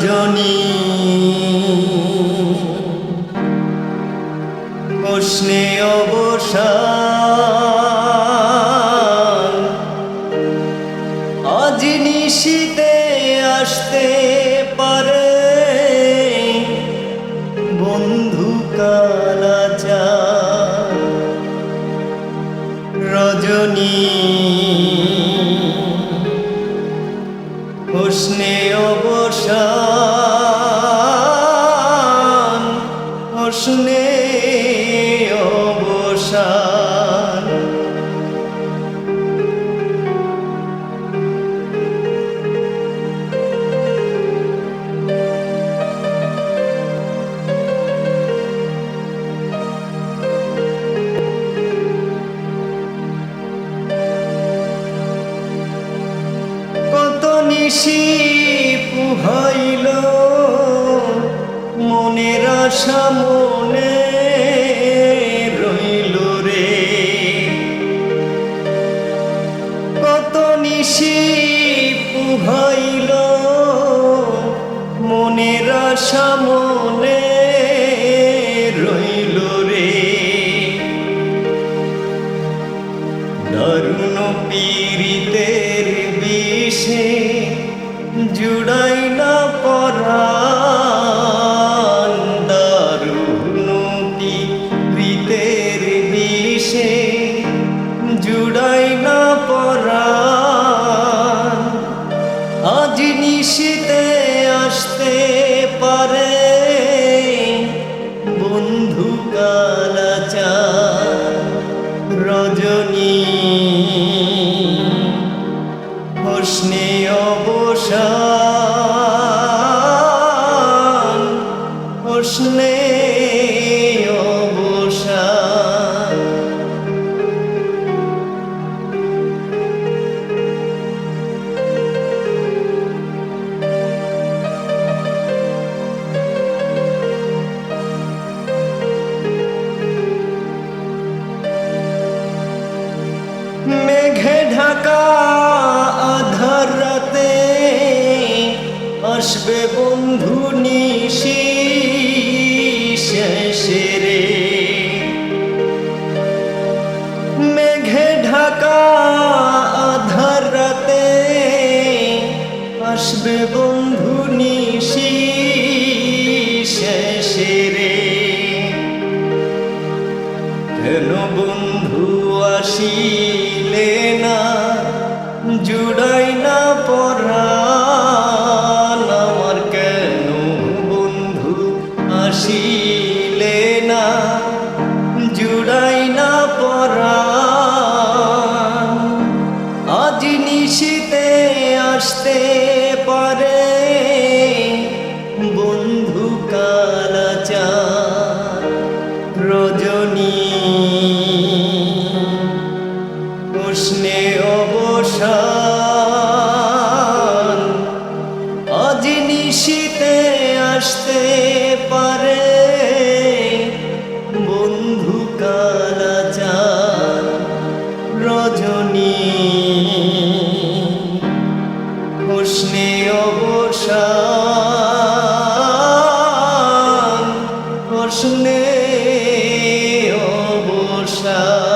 রজনী। উষ্ণে অবসান। আজ আসতে পারে। বন্ধু কালাচার রজনী। উষ্ণে অবসান উষ্ণে অবসান। কত নিশি আশা মনে রইল রে। কত নিশি পুহাইল মনের আশা মনে আজ নিশিতে আসতে পারে। বন্ধু কালাচার রজনী আসবে বন্ধু নিশি, শেষে মেঘে ঢাকা আধার আসবে বন্ধু নিশি, শেষে কেন বন্ধু আসিলে না, জুড়াই না আসতে তৃষ্ণে অবসান প্রশ্নে অবসান।